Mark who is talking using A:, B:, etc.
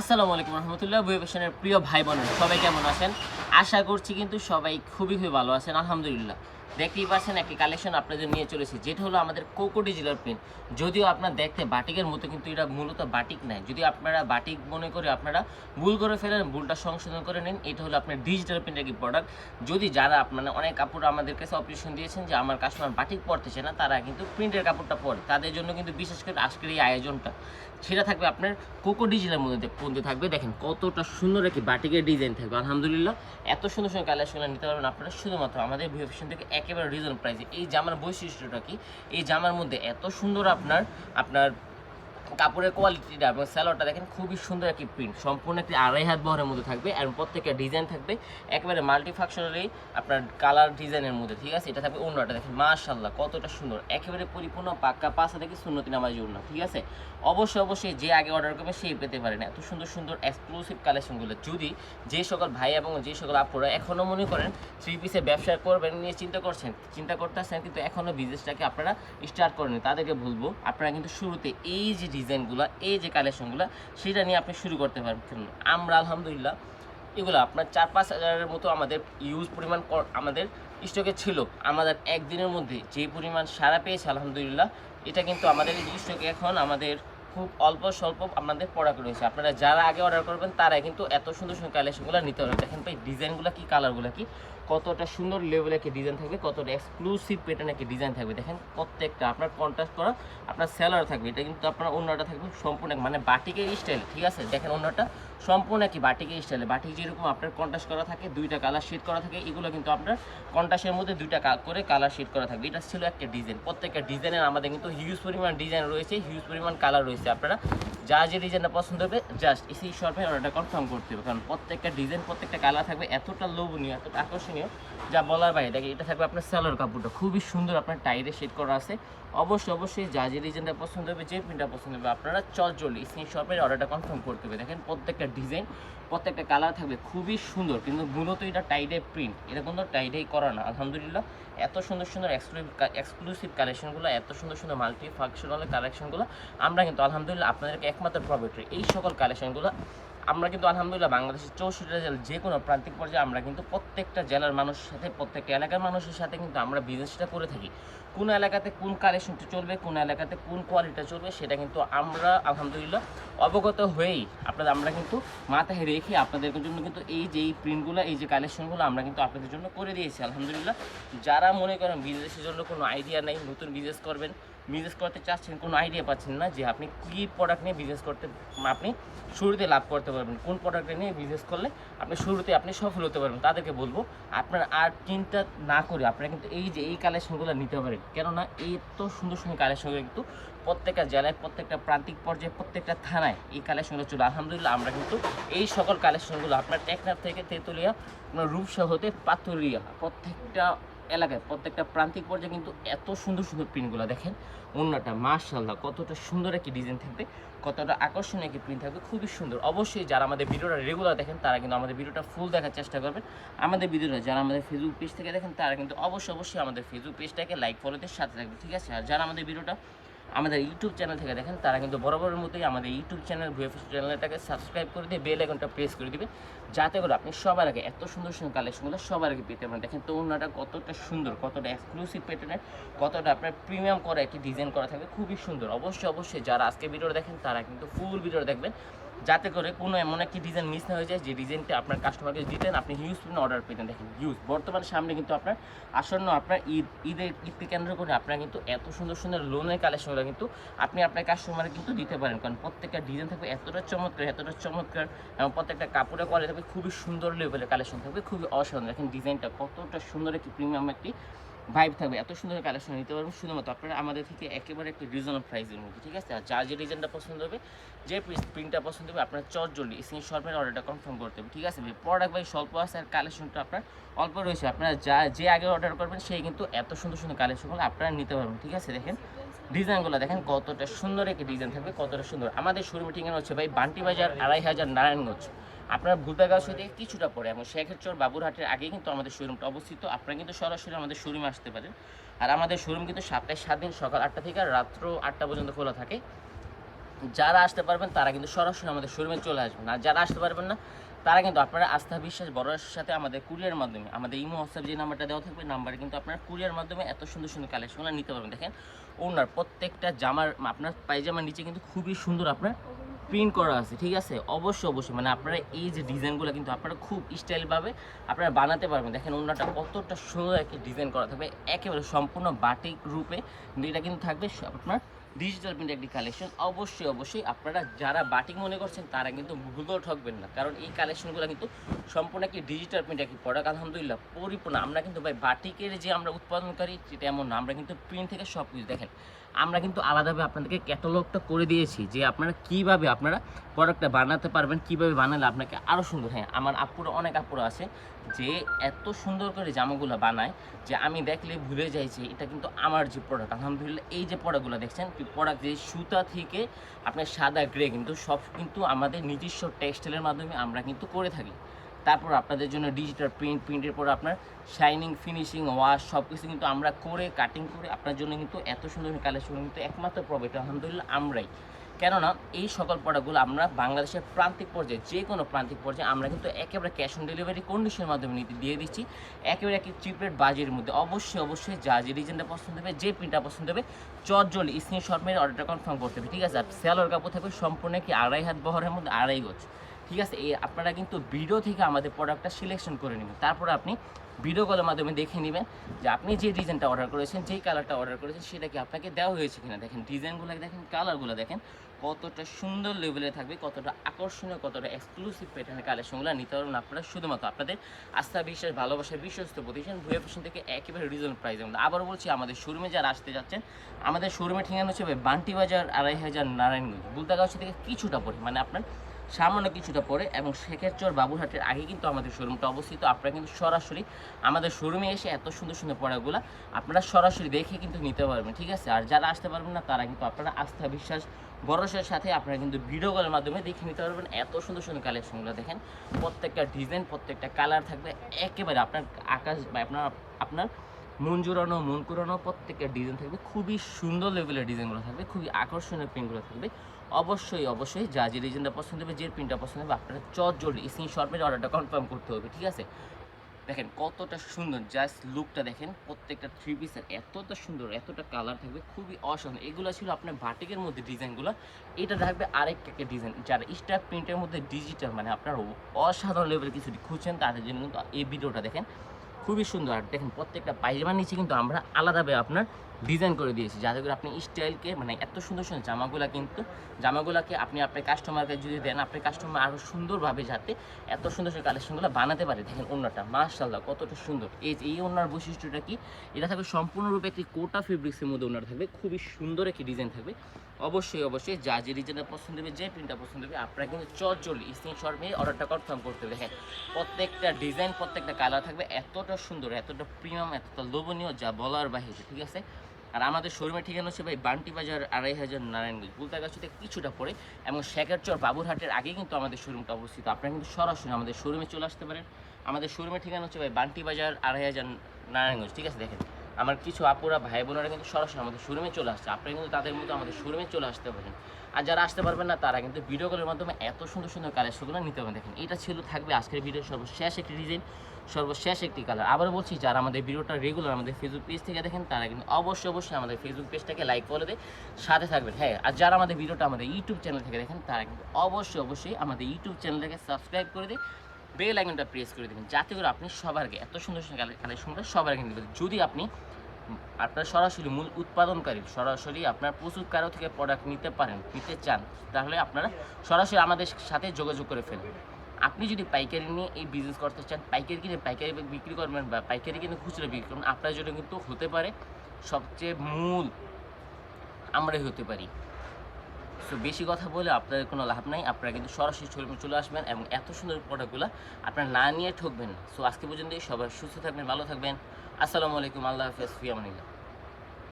A: আসসালামু আলাইকুম রহমতুল্লাহ ফ্যাশনের প্রিয় ভাই বোনের সবাই কেমন আছেন? আশা করছি কিন্তু সবাই খুবই খুবই ভালো আছেন, আলহামদুলিল্লাহ। দেখতেই পাচ্ছেন একটি কালেকশন আপনাদের নিয়ে চলেছি, যেটা হলো আমাদের কোকো ডিজিটাল প্রিন্ট যদিও আপনার দেখতে বাটিকের মতো, কিন্তু এটা মূলত বাটিক নয় যদি আপনারা বাটিক মনে করে আপনারা ভুল করে ফেলেন, ভুলটা সংশোধন করে নিন, এটা হলো আপনার ডিজিটাল প্রিন্টের একটি প্রোডাক্ট যদি যারা আপনারা অনেক কাপড় আমাদের কাছে অপারেশন দিয়েছেন যে আমার কাস্টমার বাটিক পরতেছে না, তারা কিন্তু প্রিন্টের কাপড়টা পরে। তাদের জন্য কিন্তু বিশেষ করে আজকের এই আয়োজনটা। সেটা থাকবে আপনার কোকো ডিজিটাল মধ্যে মধ্যে থাকবে। দেখেন কতটা সুন্দর একটি বাটিকের ডিজাইন থাকবে। আলহামদুলিল্লাহ, এত সুন্দর সুন্দর কালেকশনগুলো নিতে পারবেন আপনারা। শুধুমাত্র আমাদের ভিভেশন থেকে একেবারে রিজন প্রাইসে এই জামার বৈশিষ্ট্যটা কি? এই জামার মধ্যে এত সুন্দর আপনার আপনার কাপড়ের কোয়ালিটিটা এবং স্যালোয়ারটা দেখেন খুবই সুন্দর একটি প্রিন্ট সম্পূর্ণ একটি আড়াই হাত বহরের মধ্যে থাকবে এবং প্রত্যেকটা ডিজাইন থাকবে একেবারে মাল্টি ফাংশনালি আপনার কালার ডিজাইনের মধ্যে, ঠিক আছে? এটা থাকবে অন্যটা, দেখেন মাশাল্লাহ কতটা সুন্দর। একেবারে পরিপূর্ণ পাক্কা পাশা থেকে সুন্নতি নামাজি অন্য ঠিক আছে? অবশ্যই অবশ্যই যে আগে অর্ডার করবে সেই পেতে পারেন এত সুন্দর সুন্দর এক্সক্লুসিভ কালেকশনগুলো যদি যে সকল ভাই এবং যে সকল আপুরা এখনও মনে করেন থ্রি পিসের ব্যবসা করবেন নিয়ে চিন্তা করছেন, চিন্তা করতেছেন কিন্তু এখনও বিজনেসটাকে আপনারা স্টার্ট করেন তাদেরকে বলব, আপনারা কিন্তু শুরুতে এই যে ডিজাইনগুলো, এই যে কালেকশনগুলো সেটা নিয়ে আপনি শুরু করতে পারবেন। আমরা আলহামদুলিল্লাহ এগুলো আপনার চার পাঁচ হাজারের মতো আমাদের ইউজ পরিমাণ আমাদের স্টকে ছিল। আমাদের একদিনের মধ্যে যে পরিমাণ সারা পেয়েছে, আলহামদুলিল্লাহ, এটা কিন্তু আমাদের স্টকে এখন আমাদের খুব অল্প স্বল্প আমাদের প্রোডাক্ট রয়েছে। আপনারা যারা আগে অর্ডার করবেন, তারাই কিন্তু এত সুন্দর সুন্দর কালেকশনগুলো নিতে পারবেন। দেখেন ভাই, ডিজাইনগুলো কি কালারগুলো কি? কতটা সুন্দর লেভেলের কি ডিজাইন থাকবে, কতটা এক্সক্লুসিভ প্যাটার্নের কি ডিজাইন থাকবে। দেখেন প্রত্যেকটা, আপনার কন্ট্রাস্ট করা, আপনার সেলার থাকবে, এটা কিন্তু আপনার অন্যটা থাকবে সম্পূর্ণ মানে বাটিকের স্টাইল ঠিক আছে? দেখেন অন্যটা সম্পূর্ণ কি বাটিকের স্টাইলে বাটিক যেরকম আপনার কন্ট্রাস্ট করা থাকে, দুইটা কালার শেড করা থাকে, এগুলো কিন্তু আপনার কন্ট্রাস্টের মধ্যে দুইটা করে কালার শেড করা থাকবে। এটা ছিল একটা ডিজাইন প্রত্যেকটা ডিজাইনের আমাদের কিন্তু হিউজ পরিমাণ ডিজাইন রয়েছে হিউজ পরিমাণ কালার রয়েছে আপনারা। যা যে ডিজাইনটা পছন্দ হবে জাস্ট এসি শর্টে অর্ডারটা কনফার্ম করতে হবে। কারণ প্রত্যেকটা ডিজাইন প্রত্যেকটা কালার থাকবে, এতটা লোভনীয়, এতটা আকর্ষণীয় যা বলার বাইরে। দেখে এটা থাকবে আপনার স্যালোর কাপড়টা। খুবই সুন্দর আপনার টাইরে শেড করা আছে। অবশ্যই অবশ্যই যা যে ডিজাইনটা পছন্দ হবে, যে প্রিন্টটা পছন্দ হবে, আপনারা চল চলি স্ক্রিন শপের অর্ডারটা কনফার্ম করতে হবে দেখেন, প্রত্যেকটা ডিজাইন প্রত্যেকটা কালার থাকবে খুবই সুন্দর। কিন্তু মূলত এটা টাইডে প্রিন্ট এটা কিন্তু টাইডেই করা না, আলহামদুলিল্লাহ। এত সুন্দর সুন্দর এক্সক্লুসিভ কালেকশনগুলো এত সুন্দর সুন্দর মাল্টি ফাংশনাল কালেকশনগুলো আমরা কিন্তু, আলহামদুলিল্লাহ, আপনাদেরকে একমাত্র প্রফিটারি এই সকল কালেকশনগুলো আমরা কিন্তু আলহামদুলিল্লাহ বাংলাদেশের চৌষট্টি জেলা যে কোনো প্রান্তিক পর্যায়ে আমরা কিন্তু প্রত্যেকটা জেলার মানুষের সাথে, প্রত্যেকটা এলাকার মানুষের সাথে কিন্তু আমরা বিজনেসটা করে থাকি। কোন এলাকাতে কোন কালেকশনটা চলবে, কোন এলাকাতে কোন কোয়ালিটিটা চলবে, সেটা কিন্তু আমরা আলহামদুলিল্লাহ অবগত হয়েই আপনাদের, আমরা কিন্তু মাথায় রেখে আপনাদের জন্য কিন্তু এই যে এই প্রিন্টগুলো এই যে কালেকশনগুলো আমরা কিন্তু আপনাদের জন্য করে দিয়েছি। আলহামদুলিল্লাহ, যারা মনে করেন বিজনেসের জন্য কোনো আইডিয়া নেই, নতুন বিজনেস করবেন বিজনেস করতে চাচ্ছেন, কোনো আইডিয়া পাচ্ছেন না যে আপনি কী প্রোডাক্ট নিয়ে বিজনেস করতে, আপনি শুরুতে লাভ করতে পারবেন, কোন প্রোডাক্টটা নিয়ে বিজনেস করলে আপনি শুরুতে আপনি সফল হতে পারবেন, তাদেরকে বলব আপনার আর চিন্তা না করে আপনারা কিন্তু এই যে এই কালেকশনগুলো নিতে পারেন। কেননা এই তো সুন্দর সুন্দর কালেকশনগুলো কিন্তু প্রত্যেকটা জেলায়, প্রত্যেকটা প্রান্তিক পর্যায়ে, প্রত্যেকটা থানায় এই কালেকশনগুলো চলে। আলহামদুলিল্লাহ আমরা কিন্তু এই সকল কালেকশনগুলো আপনার টেকনার থেকে তেঁতুলিয়া আপনার রূপসা হতে পাতুরিয়া প্রত্যেকটা এলাকায় প্রত্যেকটা প্রান্তিক পর্যায়ে কিন্তু এত সুন্দর সুন্দর প্রিন্টগুলো দেখেন। অন্যটা মার্শাল্লাহ কতটা সুন্দর একটি ডিজাইন থাকবে, কতটা আকর্ষণীয় একটি প্রিন্ট থাকবে, খুবই সুন্দর। অবশ্যই যারা আমাদের ভিডিওটা রেগুলার দেখেন, তারা কিন্তু আমাদের ভিডিওটা ফুল দেখার চেষ্টা করবেন। আমাদের ভিডিওটা যারা আমাদের ফেসবুক পেজ থেকে দেখেন, তারা কিন্তু অবশ্যই অবশ্যই আমাদের ফেসবুক পেজটাকে লাইক ফলোতে সাথে থাকবে, ঠিক আছে? আর যারা আমাদের ভিডিওটা আমাদের ইউটিউব চ্যানেল থেকে দেখেন, তারা কিন্তু বরাবরের মতোই আমাদের ইউটিউব চ্যানেল ভিএফএস চ্যানেলটাকে সাবস্ক্রাইব করে দিয়ে বেল আইকনটা প্রেস করে দিবে যাতে করে আপনি সবার আগে এত সুন্দর সুন্দর কালেকশনগুলো সবার আগে পেতে পারেন। দেখেন তরুণাটা কতটা সুন্দর, কতটা এক্সক্লুসিভ প্যাটার্নের কতটা আপনার প্রিমিয়াম করা একটি ডিজাইন করা থাকবে, খুবই সুন্দর। অবশ্যই অবশ্যই যারা আজকে ভিডিওটা দেখেন, তারা কিন্তু ফুল ভিডিওটা দেখবেন। যাতে করে কোনো এমন একটি ডিজাইন মিস না হয়ে যায়, যে ডিজাইনটা আপনার কাস্টমারকে দিতেন, আপনি হিউজ পরিমাণ অর্ডার পেতেন। দেখেন হিউজ বর্তমানে সামনে কিন্তু আপনার আসন্ন আপনার ঈদ, ঈদের ঈদকে কেন্দ্র করে আপনার কিন্তু এত সুন্দর সুন্দর লোনের কালেকশনগুলো কিন্তু আপনি আপনার কাস্টমারে কিন্তু দিতে পারেন। কারণ প্রত্যেকটা ডিজাইন থাকবে এতটা চমৎকার এতটা চমৎকার এবং প্রত্যেকটা কাপড়ের কোয়ালিটি থাকবে খুবই সুন্দর লেভেলের কালেকশন থাকবে, খুবই অসাধারণ। দেখেন ডিজাইনটা কতটা সুন্দর একটি প্রিমিয়াম একটি ভাইব থাকবে। এত সুন্দর কালেকশন নিতে পারবেন শুধুমাত্র আপনারা আমাদের থেকে একেবারে একটি রিজনেবল প্রাইসের মধ্যে, ঠিক আছে? আর যার যে ডিজাইনটা পছন্দ হবে, যে প্রিন্টটা পছন্দ হবে, আপনার চট জলদি শর্টের অর্ডারটা কনফার্ম করতে হবে ঠিক আছে? প্রোডাক্ট ভাই স্বল্প আছে আর কালেকশনটা আপনার অল্প রয়েছে। আপনারা যা, যে আগে অর্ডার করবেন, সেই কিন্তু এত সুন্দর সুন্দর কালেকশনগুলো আপনারা নিতে পারবেন, ঠিক আছে? দেখেন ডিজাইনগুলো দেখেন, কতটা সুন্দর একটি ডিজাইন থাকবে, কতটা সুন্দর। আমাদের শোরুম ঠিকানা হচ্ছে ভাই বান্টি বাজার আড়াই হাজার নারায়ণগঞ্জ। আপনার ভুলতাগাঁও থেকে কিছুটা পরে এবং শেখেরচর বাবুরহাটের আগে কিন্তু আমাদের শোরুমটা অবস্থিত। আপনারা কিন্তু সরাসরি আমাদের শোরুমে আসতে পারেন। আর আমাদের শোরুম কিন্তু সাতটায় সাত দিন সকাল আটটা থেকে রাত্র আটটা পর্যন্ত খোলা থাকে। যারা আসতে পারবেন, তারা কিন্তু সরাসরি আমাদের শোরুমে চলে আসবেন। আর যারা আসতে পারবেন না, তারা কিন্তু আপনারা আস্থা বিশ্বাস বড়ের সাথে আমাদের কুরিয়ার মাধ্যমে, আমাদের ইমো, হোয়াটসঅ্যাপ যে নাম্বারটা দেওয়া থাকবে, নাম্বারে কিন্তু আপনারা কুরিয়ার মাধ্যমে এত সুন্দর সুন্দর কালেকশনগুলো নিতে পারবেন। দেখেন, ওনার প্রত্যেকটা জামার, আপনার পায়জামার নিচে কিন্তু খুবই সুন্দর আপনার প্রিন্ট করা আছে, ঠিক আছে? অবশ্যই অবশ্যই। মানে আপনারা এই যে ডিজাইনগুলো কিন্তু আপনারা খুব স্টাইলভাবে আপনারা বানাতে পারবেন। দেখেন ওনাটা কতটা সুন্দর একটা ডিজাইন করা থাকবে। একেবারে সম্পূর্ণ বাটিক রূপে। এটা কিন্তু থাকবে আপনার ডিজিটাল প্রিন্ট একটি কালেকশন অবশ্যই অবশ্যই আপনারা যারা বাটিক মনে করছেন, তারা কিন্তু ভুলও ঠকবেন না। কারণ এই কালেকশনগুলো কিন্তু সম্পূর্ণ একটি ডিজিটাল প্রিন্ট একটি প্রোডাক্ট আলহামদুলিল্লাহ, পরিপূর্ণ। আমরা কিন্তু ভাই বাটিকের যে আমরা উৎপাদনকারী, সেটা এমন না। আমরা কিন্তু প্রিন্ট থেকে সব কিছু দেখেন। আমরা কিন্তু আলাদাভাবে আপনাদেরকে ক্যাটালগটা করে দিয়েছি যে আপনারা কীভাবে আপনারা প্রোডাক্টটা বানাতে পারবেন, কীভাবে বানালে আপনাকে আরও সুন্দর। হ্যাঁ আমার আপুরা অনেক আপুরা আছে যে এত সুন্দর করে জামাগুলো বানায় যে আমি দেখলে ভুলে যাই যে এটা কিন্তু আমার যে প্রোডাক্ট আলহামদুলিল্লাহ, এই যে প্রোডাক্টগুলো দেখছেন প্রোডাক্ট যে সুতা থেকে আপনার সাদা গ্রে কিন্তু সব কিন্তু আমাদের নিজস্ব টেক্সটাইলের মাধ্যমে আমরা কিন্তু করে থাকি। তারপর আপনাদের জন্য ডিজিটাল প্রিন্ট প্রিন্টের পর আপনার শাইনিং ফিনিশিং ওয়াশ সব কিছু কিন্তু আমরা করে কাটিং করে আপনার জন্য কিন্তু এত সুন্দর কালেকশন কিন্তু একমাত্র প্রফিট আলহামদুলিল্লাহ আমরাই। কেননা এই সকল প্রোডাক্টগুলো আমরা বাংলাদেশের প্রান্তিক পর্যায়ে, যে কোনো প্রান্তিক পর্যায়ে আমরা কিন্তু একেবারে ক্যাশ অন ডেলিভারি কন্ডিশনের মাধ্যমে নিতে দিয়ে দিচ্ছি। একেবারে একটি চিপরেট বাজের মধ্যে। অবশ্যই অবশ্যই যা যে ডিজাইনটা পছন্দ হবে, যে প্রিন্টটা পছন্দ হবে চট জল স্ক্রিনশট মেরে অর্ডারটা কনফার্ম করতে হবে। ঠিক আছে? আর স্যালোর কাপড় থাকবে সম্পূর্ণ কি আড়াই হাত বহরের মধ্যে, আড়াই গজ। ঠিক আছে এই আপনারা কিন্তু ভিডিও থেকে আমাদের প্রোডাক্টটা সিলেকশন করে নেবেন। তারপর আপনি ভিডিও কলের মাধ্যমে দেখে নেবেন যে আপনি যে ডিজাইনটা অর্ডার করেছেন যেই কালারটা অর্ডার করেছেন, সেটা কি আপনাকে দেওয়া হয়েছে কিনা দেখেন। ডিজাইনগুলো দেখেন কালারগুলো দেখেন, কতটা সুন্দর লেভেলে থাকবে, কতটা আকর্ষণীয়, কতটা এক্সক্লুসিভ প্যাটার্নের কালেকশনগুলো নিতে পারবেন আপনারা। শুধুমাত্র আপনাদের আস্থা বিশ্বাস ভালোবাসার বিশ্বস্ত প্রতিষ্ঠান, ভুয়া ফ্যাশন থেকে একেবারে রিজনেবল প্রাইস মধ্যে। আবারও বলছি, আমাদের শোরুমে যারা আসতে যাচ্ছেন, আমাদের শোরুমে ঠিকানা হচ্ছে বান্টি বাজার আড়াই হাজার নারায়ণগঞ্জ। বুলতাগাছ থেকে কিছুটা পরে মানে আপনার সামান্য কিছুটা পরে এবং শেখেরচর বাবুরহাটের আগে কিন্তু আমাদের শোরুমটা অবস্থিত। আপনারা কিন্তু সরাসরি আমাদের শোরুমে এসে এত সুন্দর সুন্দর পড়াগুলো আপনারা সরাসরি দেখে কিন্তু নিতে পারবেন, ঠিক আছে? আর যারা আসতে পারবেন না, তারা কিন্তু আপনারা আস্থা, বিশ্বাস, ভরসার সাথে আপনারা কিন্তু ভিডিও কলের মাধ্যমে দেখে নিতে পারবেন। এত সুন্দর সুন্দর কালেকশনগুলো দেখেন, প্রত্যেকটা ডিজাইন প্রত্যেকটা কালার থাকবে, একেবারে আপনার আকাশ বা আপনার আপনার মন জোড়ানো, মন কুড়ানো প্রত্যেকটা ডিজাইন থাকবে। খুবই সুন্দর লেভেলের ডিজাইনগুলো থাকবে, খুবই আকর্ষণীয় প্রিন্টগুলো থাকবে। অবশ্যই অবশ্যই যা যে ডিজাইনটা পছন্দ হবে, যে প্রিন্টটা পছন্দ হবে, আপনারা চট জলদি স্ক্রিনশট মেরে অর্ডারটা কনফার্ম করতে হবে, ঠিক আছে? দেখেন কতটা সুন্দর জাস্ট লুকটা দেখেন, প্রত্যেকটা থ্রি পিসের এতটা সুন্দর, এতটা কালার থাকবে, খুবই অসাধারণ। এগুলো ছিল আপনার বাটিকের মধ্যে ডিজাইনগুলো এটা থাকবে আরেকটা একটা ডিজাইন যারা স্টার প্রিন্টের মধ্যে ডিজিটাল মানে আপনার অসাধারণ লেভেলের কিছু খুঁজছেন, তাদের জন্য এই ভিডিওটা দেখেন। খুবই সুন্দর। আর দেখেন প্রত্যেকটা পায়জামার নিচে কিন্তু আমরা আলাদাভাবে আপনার ডিজাইন করে দিয়েছি। যাতে করে আপনি স্টাইলকে মানে এত সুন্দর সুন্দর জামাগুলা কিন্তু, জামাগুলাকে আপনি আপনার কাস্টমারকে যদি দেন, আপনার কাস্টমার আরও সুন্দরভাবে যাতে এত সুন্দর সুন্দর কালেকশনগুলো বানাতে পারে। দেখেন অন্যটা মার্শাল্লাহ কতটা সুন্দর। এই এই ওনার বৈশিষ্ট্যটা কি? এটা থাকবে সম্পূর্ণরূপে একটি কোটা ফেব্রিক্সের মধ্যে ওনার থাকবে। খুবই সুন্দর একটি ডিজাইন থাকবে। অবশ্যই অবশ্যই, যা যে ডিজাইনটা পছন্দ হবে, যে প্রিন্টটা পছন্দ হবে, আপনারা কিন্তু চট চলি স্ক্রিনশট নিয়ে অর্ডারটা কনফার্ম করতে দেখেন, প্রত্যেকটা ডিজাইন প্রত্যেকটা কালার থাকবে। এতটা সুন্দর, এতটা প্রিমিয়াম এতটা লোভনীয়, যা বলার বাহিরে ঠিক আছে? আর আমাদের শোরুমের ঠিকানা হচ্ছে ভাই বান্টি বাজার আড়াই হাজার নারায়ণগঞ্জ। বুলতাগাছি থেকে কিছুটা পড়ে এবং শেখারচর বাবুরহাটের আগে কিন্তু আমাদের শোরুমটা অবস্থিত। আপনারা কিন্তু সরাসরি আমাদের শোরুমে চলে আসতে পারেন। আমাদের শোরুমের ঠিকানা হচ্ছে ভাই বান্টি বাজার আড়াই হাজার নারায়ণগঞ্জ। ঠিক আছে, দেখেন। আমার কিছু আপুরা ভাই বোনেরা কিন্তু সরাসরি আমাদের শোরুমে চলে আসছে। আপনারা কিন্তু তাদের মতো আমাদের শোরুমে চলে আসতে পারেন। আর যারা আসতে পারবেন না, তারা কিন্তু ভিডিও কলের মাধ্যমে এত সুন্দর সুন্দর কালেকশনগুলো নিতে পারেন দেখেন, এটা ছিল, থাকবে আজকের ভিডিওর সর্বশেষ একটি ডিজাইন সর্বশেষ একটি কালার আবার বলছি, যারা আমাদের ভিডিওটা রেগুলার আমাদের ফেসবুক পেজ থেকে দেখেন, তারা কিন্তু অবশ্যই অবশ্যই আমাদের ফেসবুক পেজটাকে লাইক করে দেয় সাথে থাকবেন। হ্যাঁ আর যারা আমাদের ভিডিওটা আমাদের ইউটিউব চ্যানেল থেকে দেখেন, তারা কিন্তু অবশ্যই অবশ্যই আমাদের ইউটিউব চ্যানেলটাকে সাবস্ক্রাইব করে দিয়ে বেল আইকনটা প্রেস করে দেবেন। যাতে করে আপনি সবার আগে, এত সুন্দর সুন্দর কালেকশনটা সবার আগে নিতে যদি আপনি আপনার সরাসরি মূল উৎপাদনকারী, সরাসরি আপনার প্রচুর কারও থেকে প্রোডাক্ট নিতে পারেন, নিতে চান, তাহলে আপনারা সরাসরি আমাদের সাথে যোগাযোগ করে ফেলবেন আপনি যদি পাইকারি নিয়ে এই বিজনেস করতে চান, পাইকারি কিনে পাইকারি বিক্রি করবেন বা পাইকারি কিনে খুচরো বিক্রি করবেন, আপনার জন্য কিন্তু হতে পারে সবচেয়ে মূল আমরাই হতে পারি। সো বেশি কথা বলে আপনাদের কোনো লাভ নাই। আপনারা কিন্তু সরাসরি শোরুমে চলে আসবেন এবং এত সুন্দর প্রোডাক্টগুলো আপনারা না নিয়ে ঠকবেন না। সো আজকে পর্যন্তই সবাই সুস্থ থাকবেন, ভালো থাকবেন। আসসালামু আলাইকুম, আল্লাহ হাফেজ, ফিয়ামানিল্লাহ।